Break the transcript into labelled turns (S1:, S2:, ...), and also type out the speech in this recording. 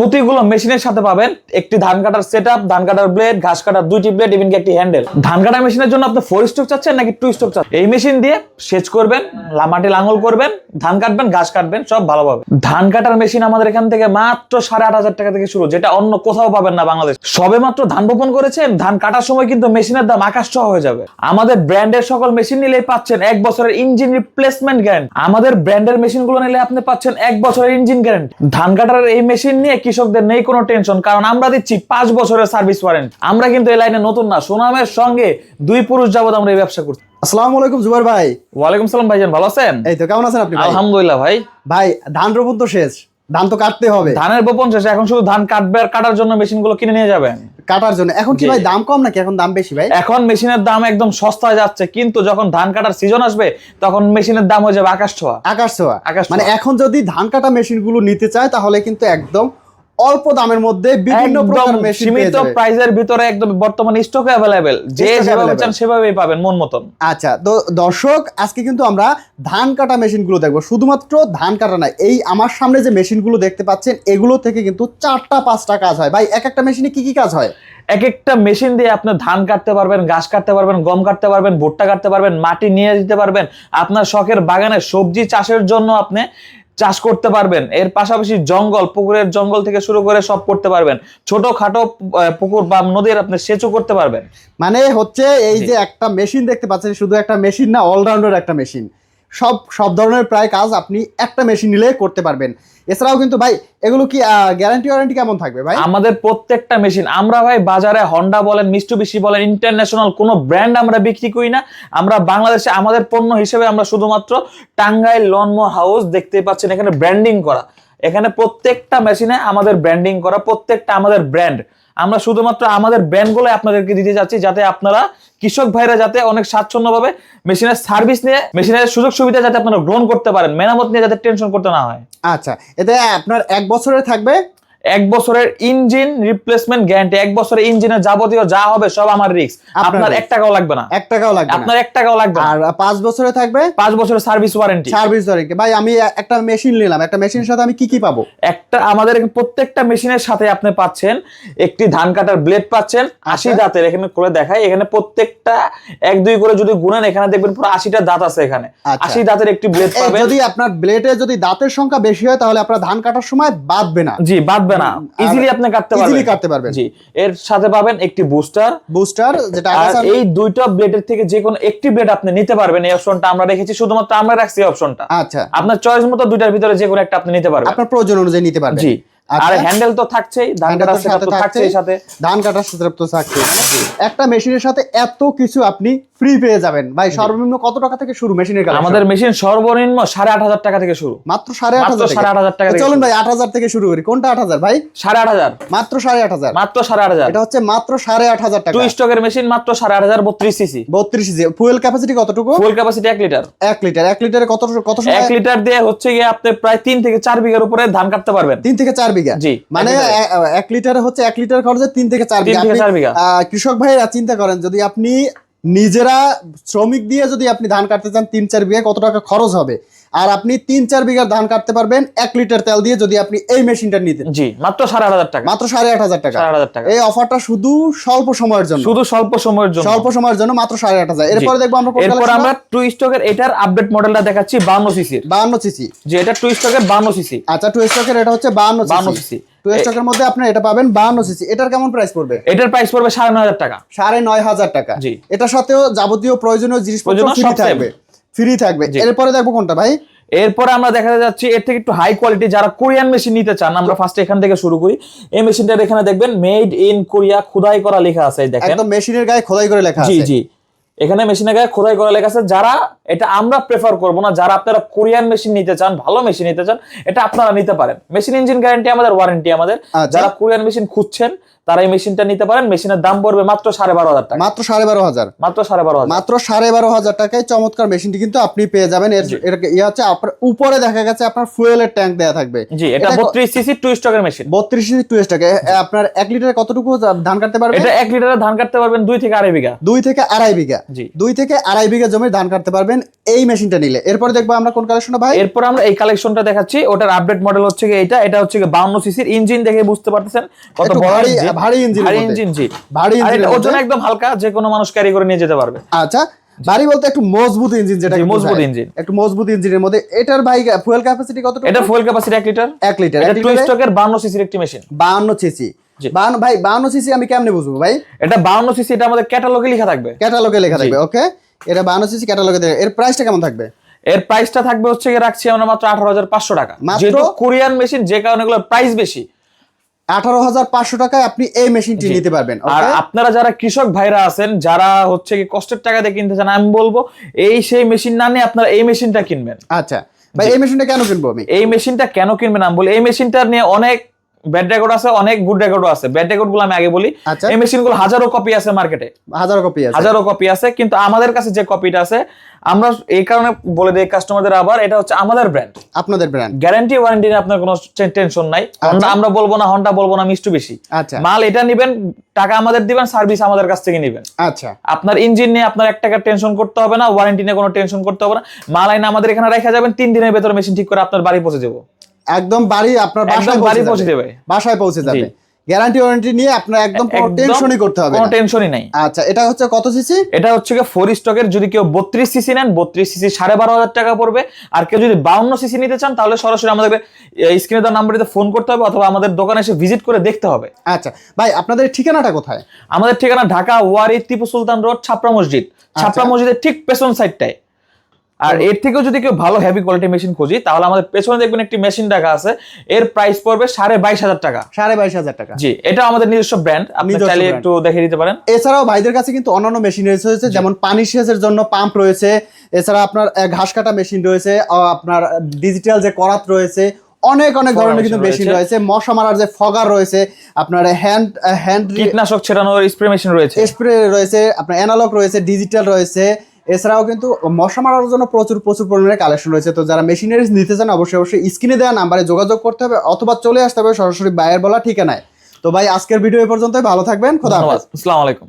S1: প্রতিগুলো মেশিনের সাথে পাবেন। একটি ধান কাটার সেট ধান কাটার ব্লেড ঘাস কাটার দুইটি ব্লেড এমনকি একটি হ্যান্ডেল ধান কাটার মেশিনের জন্য আপনি ফোর স্ট্রোক চাচ্ছেন নাকি টু স্ট্রোক চাচ্ছেন? এই মেশিন দিয়ে সেচ করবেন মাটি লাঙ্গল করবেন, ধান কাটবেন, ঘাস কাটবেন, সব ভালোভাবে ধান কাটার মেশিন আমাদের এখান থেকে মাত্র সাড়ে আট হাজার টাকা থেকে শুরু, যেটা অন্য কোথাও পাবেন না বাংলাদেশ। সবে মাত্র ধান বপন করেছেন, ধান কাটার সময় কিন্তু মেশিনের দাম আকাশ ছোঁয়া হয়ে যাবে। আমাদের ব্র্যান্ডের সকল মেশিন নিলেই পাচ্ছেন এক বছরের ইঞ্জিন রিপ্লেসমেন্ট গ্যারান্টি আমাদের ব্র্যান্ডের মেশিনগুলো নিলে আপনি পাচ্ছেন এক বছরের ইঞ্জিন গ্যারান্টি ধান কাটার এই মেশিন নিয়ে কৃষকদের নেই কোনো টেনশন কারণ আমরা দিচ্ছি পাঁচ বছরের সার্ভিস ওয়ারেন্টি আমরা কিন্তু এই লাইনে নতুন না সুনামের সঙ্গে দুই পুরুষ যাবত আমরা এই ব্যবসা করছি।
S2: আসসালামু আলাইকুম জুবাইর ভাই।
S1: ওয়ালাইকুম সালাম ভাইজান ভালো আছেন?
S2: এই তো কেমন আছেন আপনি
S1: আলহামদুলিল্লাহ ভাই।
S2: ভাই ধান রোপণ তো শেষ ধান তো কাটতে হবে।
S1: ধানের বপন শেষে এখন শুধু ধান কাটবে আর কাটার জন্য মেশিনগুলো কিনে নিয়ে যাবেন।
S2: কাটার জন্য। এখন কি ভাই দাম কম নাকি? এখন দাম বেশি ভাই?
S1: এখন মেশিনের দাম একদম সস্তা যাচ্ছে কিন্তু যখন ধান কাটার সিজন আসবে তখন মেশিনের দাম হয়ে যাবে আকাশ ছোঁয়া।
S2: আকাশ ছোঁয়া।
S1: আকাশ
S2: মানে এখন যদি ধান কাটা মেশিনগুলো নিতে চায় তাহলে কিন্তু একদম অল্প দামের মধ্যে বিভিন্ন প্রকার মেশিন
S1: সীমিত প্রাইসের ভিতরে একদম বর্তমানে স্টকে অ্যাভেলেবেল যে যেভাবে চান সেভাবেই পাবেন মন মতন।
S2: আচ্ছা তো দর্শক আজকে কিন্তু আমরা ধান কাটা মেশিনগুলো দেখব। শুধুমাত্র ধান কাটা না এই আমার সামনে যে মেশিনগুলো দেখতে পাচ্ছেন এগুলো থেকে কিন্তু চারটা পাঁচটা কাজ হয়। ভাই এক একটা মেশিনে কি কি কাজ হয়?
S1: এক একটা মেশিন দিয়ে আপনি ধান কাটতে পারবেন ঘাস কাটতে পারবেন গম কাটতে পারবেন ভুট্টা কাটতে পারবেন মাটি নিয়ে দিতে পারবেন। আপনার শখের বাগানে সবজি চাষের জন্য আপনি চাষ করতে পারবেন। এর পাশাপাশি জঙ্গল, পুকুরের জঙ্গল থেকে শুরু করে সব করতে পারবেন। ছোট খাটো পুকুর বা নদীর আপনি সেচও করতে পারবেন।
S2: মানে হচ্ছে এই যে একটা মেশিন দেখতে পাচ্ছেন, শুধু একটা মেশিন না অলরাউন্ডার একটা মেশিন সব সব ধরনের প্রায় কাজ আপনি একটা মেশিন নিলে করতে পারবেন। এছাড়াও কিন্তু ভাই, এগুলো কি গ্যারান্টি ওয়ারেন্টি কেমন থাকবে ভাই?
S1: আমাদের প্রত্যেকটা মেশিন আমরা ভাই বাজারে হন্ডা বলেন মিষ্টু মিস্টুবিশি বলেন ইন্টারন্যাশনাল কোনো ব্র্যান্ড আমরা বিক্রি করি না। আমরা বাংলাদেশে আমাদের পণ্য হিসেবে আমরা শুধুমাত্র টাঙ্গাইল লনমো হাউস দেখতে পাচ্ছেন, এখানে ব্র্যান্ডিং করা। এখানে প্রত্যেকটা মেশিনে আমাদের ব্র্যান্ডিং করা, প্রত্যেকটা আমাদের ব্র্যান্ড আমরা শুধুমাত্র আমাদের ব্র্যান্ডগুলো আপনাদেরকে দিতে যাচ্ছি, যাতে আপনারা কৃষক ভাইরা যাতে অনেক স্বাচ্ছন্দ্যভাবে মেশিনের সার্ভিস নিয়ে, মেশিনের সুযোগ সুবিধা যাতে আপনারা গ্রহণ করতে পারেন, মেরামত নিয়ে যাতে টেনশন করতে না হয়।
S2: আচ্ছা এতে আপনার এক বছরে থাকবে
S1: এক বছরের ইঞ্জিন রিপ্লেসমেন্ট গ্যারান্টি এক বছরের ইঞ্জিনের যাবতীয় যা হবে সব আমার রিস্ক
S2: আপনার
S1: এক টাকাও লাগবে না।
S2: এক টাকাও লাগবে
S1: আপনার এক টাকাও লাগবে
S2: আর পাঁচ বছরে থাকবে?
S1: পাঁচ বছরের সার্ভিস ওয়ারেন্টি
S2: সার্ভিস ওয়ারেন্টি ভাই আমি একটা মেশিন নিলাম। একটা মেশিনের সাথে আমি কি কি পাবো?
S1: একটা আমাদের প্রত্যেকটা মেশিনের সাথে আপনি পাচ্ছেন একটি ধান কাটার ব্লেড পাচ্ছেন আশি
S2: আচ্ছা।
S1: দাঁতের এখানে করে দেখাই। এখানে প্রত্যেকটা এক দুই করে যদি গুণেন এখানে দেখবেন পুরো আশিটা দাঁত আছে এখানে।
S2: আচ্ছা।
S1: আশি দাঁতের একটি ব্লেড পাবেন।
S2: যদি আপনার ব্লেডে যদি দাঁতের সংখ্যা বেশি হয় তাহলে আপনার ধান কাটার সময় বাদবে না।
S1: জি বাদবে না। ইজিলি আপনি কাটতে পারবেন।
S2: ইজিলি কাটতে পারবেন।
S1: জি এর সাথে পাবেন একটি বুস্টার
S2: বুস্টার যেটা
S1: আর এই দুইটা ব্লেডের থেকে যে কোনো একটি ব্লেড আপনি নিতে পারবেন। এই অপশনটা আমরা রেখেছি শুধুমাত্র আমরা রাখছি অপশনটা
S2: আচ্ছা।
S1: আপনার চয়েস মতো দুইটার ভিতরে যে কোনো একটা আপনি নিতে পারবেন।
S2: আপনার প্রয়োজন অনুযায়ী নিতে পারবেন।
S1: জি। আর
S2: আচ্ছা।
S1: হ্যান্ডেল তো থাকছেই ধান কাটার
S2: সাথে
S1: তো থাকছেই
S2: থাকছেই।
S1: সাথে।
S2: ধান কাটার সেটআপ তো একটা মেশিনের সাথে এত কিছু আপনি ফ্রি পেয়ে যাবেন। ভাই সর্বনিম্ন কত টাকা থেকে শুরু মেশিনের
S1: আমাদের মেশিন সর্বনিম্ন সাড়ে আট হাজার টাকা থেকে শুরু।
S2: মাত্র সাড়ে আট
S1: মাত্র
S2: হাজার
S1: সাড়ে আট হাজার টাকা
S2: চলুন ভাই আট হাজার থেকে শুরু করি। কোনটা আট হাজার ভাই?
S1: সাড়ে আট হাজার।
S2: মাত্র সাড়ে আট হাজার।
S1: মাত্র সাড়ে আট হাজার।
S2: এটা হচ্ছে মাত্র সাড়ে আট হাজার টাকা।
S1: টু স্টকের মেশিন মাত্র সাড়ে আট হাজার বত্রিশ সিসি
S2: বত্রিশ ফুয়েল ক্যাপাসিটি কতটুকু?
S1: ফুল ক্যাপাসিটি এক লিটার
S2: এক লিটার এক লিটারে কত কত
S1: লিটার দিয়ে হচ্ছে গিয়ে আপনি প্রায় তিন থেকে চার বিঘার উপরে ধান কাটতে পারবেন।
S2: তিন থেকে চার বিঘা। মানে
S1: এক লিটারে।
S2: হচ্ছে এক লিটার খরচে তিন থেকে চার বিঘা। কৃষক ভাইয়েরা চিন্তা করেন যদি আপনি নিজেরা শ্রমিক দিয়ে যদি আপনি ধান কাটতে চান তিন চার বিঘা কত টাকা খরচ হবে? আর আপনি তিন চার বিঘার ধান কাটতে পারবেন এক লিটার তেল দিয়ে যদি আপনি এই মেশিনটা নিতেন।
S1: জি মাত্র সাড়ে আট হাজার টাকা।
S2: মাত্র সাড়ে আট হাজার টাকা।
S1: টাকা।
S2: এই অফারটা শুধু স্বল্প সময়ের জন্য।
S1: শুধু স্বল্প সময়ের জন্য।
S2: স্বল্প সময়ের জন্য মাত্র সাড়ে আট হাজার। এরপরে দেখব আমরা
S1: এরপর আমরা টু স্টকের এটার আপডেট মডেলটা দেখাচ্ছি বান্ন সিসির
S2: বাহান্ন সিসি
S1: যে এটা টু স্টকের বান্ন সিসি
S2: আচ্ছা টু স্টকের এটা হচ্ছে বাহান্ন
S1: 52
S2: সিসি
S1: cc
S2: টু স্টকের মধ্যে আপনি এটা পাবেন বাহান্ন সিসি এটার কেমন প্রাইস পড়বে?
S1: এটার প্রাইস পড়বে সাড়ে নয় হাজার টাকা।
S2: সাড়ে নয় হাজার টাকা।
S1: জি।
S2: এটার সাথেও যাবতীয় প্রয়োজনীয় জিনিসপত্র ফ্রি থাকবে। ফ্রি থাকবে। এরপরে দেখব কোনটা ভাই।
S1: এরপরে আমরা দেখা যাচ্ছি এর থেকে একটু হাই কোয়ালিটি যারা কোরিয়ান মেশিন নিতে চান আমরা ফার্স্ট এখান থেকে শুরু করি। এই মেশিনটা এখানে দেখবেন মেড ইন কোরিয়া খোদাই করা লেখা আছে দেখেন।
S2: একদম মেশিনের গায়ে খোদাই করে লেখা
S1: জি জি। এখানে মেশিনের গায়ে খোদাই করা লেখা আছে যারা এটা আমরা প্রেফার করব না যারা আপনারা কোরিয়ান মেশিন নিতে চান ভালো মেশিন নিতে চান এটা আপনারা নিতে পারেন। মেশিন ইঞ্জিন গ্যারান্টি আমাদের ওয়ারেন্টি আমাদের।
S2: আচ্ছা।
S1: যারা কোরিয়ান মেশিন খুঁজছেন তারা এই মেশিনটা নিতে পারেন। মেশিনের দাম পড়বে মাত্র সাড়ে বারো হাজার টাকা।
S2: মাত্র সাড়ে বারো হাজার।
S1: মাত্র সাড়ে বারো হাজার।
S2: মাত্র সাড়ে বারো হাজার টাকায় চমৎকার মেশিনটি কিন্তু আপনি পেয়ে যাবেন। এর ইয়ে হচ্ছে আপনার উপরে দেখা গেছে আপনার ফুয়েলের ট্যাঙ্ক দেওয়া থাকবে।
S1: জি এটা বত্রিশ সিসি টু স্টকের মেশিন
S2: বত্রিশ টু টাকা আপনার এক লিটারে কতটুকু ধান কাটতে পারবেন?
S1: এটা এক লিটারে ধান কাটতে পারবেন দুই থেকে আড়াই বিঘা।
S2: দুই থেকে আড়াই বিঘা। দুই থেকে আড়াই বিঘা জমির ধান কাটতে পারবেন এই মেশিনটা নিলে। এরপরে দেখব আমরা কোন কালেকশনটা ভাই?
S1: এরপর আমরা এই কালেকশনটা দেখাচ্ছি। ওটার আপডেট মডেল হচ্ছে এটা? এটা হচ্ছে বাউন্ন সিসির ইঞ্জিন দেখে বুঝতে পারতেছেন? কত
S2: ভারী- ভারী এর
S1: ভারী ইঞ্জিন জি।
S2: ভারী
S1: এটা ওজন একদম হালকা যে কোনো মানুষ ক্যারি করে নিয়ে যেতে পারবে।
S2: আচ্ছা ভারী বলতে একটু মজবুত ইঞ্জিন যেটা
S1: মজবুত ইঞ্জিন
S2: একটু মজবুত ইঞ্জিনের মধ্যে। এটার ভাই ফুয়েল ক্যাপাসিটি কত
S1: এটা ফুয়েল ক্যাপাসিটি এক লিটার
S2: এক লিটার
S1: এটা টু স্টকের বাউন্ন সিসির একটি মেশিন
S2: বাহান্ন সিসি
S1: জি।
S2: বাহান্ন ভাই বাহান্ন সিসি আমি কেমনে বুঝব ভাই?
S1: এটা বাউন্ন সিসি এটা আমাদের ক্যাটালগে লেখা থাকবে।
S2: ক্যাটালগে লেখা থাকবে ওকে এটা বাহান্ন সিসি ক্যাটালগে এর প্রাইসটা কেমন থাকবে?
S1: এর প্রাইসটা থাকবে হচ্ছে রাখছি আমরা মাত্র আঠারো হাজার পাঁচশো টাকা। যেহেতু কোরিয়ান মেশিন যে কারণে এগুলোর প্রাইস বেশি।
S2: আঠারো হাজার পাঁচশো টাকায় আপনি এই মেশিনটি নিতে পারবেন
S1: আর আপনারা যারা কৃষক ভাইরা আছেন যারা হচ্ছে কি কষ্টের টাকা দিয়ে কিনতে চান আমি বলব এই সেই মেশিন না নিয়ে আপনারা এই মেশিনটা কিনবেন।
S2: আচ্ছা। ভাই এই মেশিনটা কেন কিনবো আমি?
S1: এই মেশিনটা কেন কিনবেন আমি বলি এই মেশিনটা নিয়ে অনেক ব্যাড রেকর্ড আছে অনেক গুড রেকর্ডও আছে। ব্যাড রেকর্ডগুলো আমি আগে বলি।
S2: আচ্ছা।
S1: এই মেশিনগুলো হাজারো কপি আছে মার্কেটে
S2: হাজার কপি আছে।
S1: হাজারো কপি আছে কিন্তু আমাদের কাছে যে কপিটা আছে আমরা এই কারণে বলে দিই কাস্টমারদের আবার এটা হচ্ছে আমাদের ব্র্যান্ড
S2: আপনাদের ব্র্যান্ড
S1: গ্যারান্টি ওয়ারেন্টি নিয়ে আপনার কোনো টেনশন নাই। হন্ডা আমরা বলব না হন্ডা বলব না মিষ্টু বেশি।
S2: আচ্ছা।
S1: মাল এটা নিবেন টাকা আমাদের দিবেন সার্ভিস আমাদের কাছ থেকে নিবেন।
S2: আচ্ছা।
S1: আপনার ইঞ্জিন নিয়ে আপনার এক টাকা টেনশন করতে হবে না ওয়ারেন্টি নিয়ে কোনো টেনশন করতে হবে না। মাল আইনা আমাদের এখানে রেখে যাবেন তিন দিনের ভেতরে মেশিন ঠিক করে আপনার বাড়ি পৌঁছে দেবো।
S2: একদম বাড়ি আপনার বাসায়
S1: বাড়ি
S2: পৌঁছে যাবে।
S1: দেবে
S2: বাসায় পৌঁছে যাবে। গ্যারান্টি ওয়ারেন্টি নিয়ে আপনার একদম কোনো টেনশনই করতে হবে
S1: কোনো টেনশনই নাই।
S2: আচ্ছা এটা হচ্ছে কত সিসি
S1: এটা হচ্ছে কি ফোর স্টকের যদি কেউ বত্রিশ সিসি নেন বত্রিশ সিসি সাড়ে বারো হাজার টাকা পড়বে। আর কেউ যদি বাউন্ন সিসি নিতে চান তাহলে সরাসরি আমাদের স্ক্রিনে দেওয়া নাম্বারিতে ফোন করতে হবে অথবা আমাদের দোকানে এসে ভিজিট করে দেখতে হবে।
S2: আচ্ছা ভাই আপনাদের ঠিকানাটা কোথায়?
S1: আমাদের ঠিকানা ঢাকা ওয়ারি টিপু সুলতান রোড ছাপড়া মসজিদ। ছাপড়া মসজিদের ঠিক পেছন সাইডটায় আর এর থেকেও যদি কেউ ভালো হেভি কোয়ালিটি মেশিন খুঁজি তাহলে আমাদের পেছনে দেখবেন একটি মেশিন রাখা আছে। এর প্রাইস পড়বে সাড়ে বাইশ হাজার টাকা।
S2: সাড়ে বাইশ হাজার টাকা।
S1: জি এটা আমাদের নিজস্ব ব্র্যান্ড আপনি চাইলে একটু দেখে দিতে পারেন।
S2: এছাড়াও ভাইদের কাছে কিন্তু অন্যান্য মেশিন রয়েছে যেমন পানি সেচের জন্য পাম্প রয়েছে এছাড়া আপনার ঘাস কাটা মেশিন রয়েছে আপনার ডিজিটাল যে করাত রয়েছে অনেক অনেক ধরনের কিন্তু মেশিন
S1: রয়েছে।
S2: রয়েছে মশা মারার যে ফগার রয়েছে আপনার হ্যান্ড হ্যান্ড
S1: কীটনাশক ছেড়ানোর স্প্রে মেশিন রয়েছে।
S2: স্প্রে রয়েছে আপনার অ্যানালগ রয়েছে ডিজিটাল রয়েছে এছাড়াও কিন্তু মশা মারার জন্য প্রচুর প্রচুর পরিমাণে কালেকশন রয়েছে। তো যারা মেশিনারিজ নিতে চান, অবশ্যই অবশ্যই স্ক্রিনে দেওয়া নাম্বারে যোগাযোগ করতে হবে অথবা চলে আসতে হবে সরাসরি বায়ের বলা ঠিকানায়। তো ভাই, আজকের ভিডিও এ পর্যন্তই। ভালো থাকবেন। খোদা হাফেজ।
S1: আসসালামু আলাইকুম।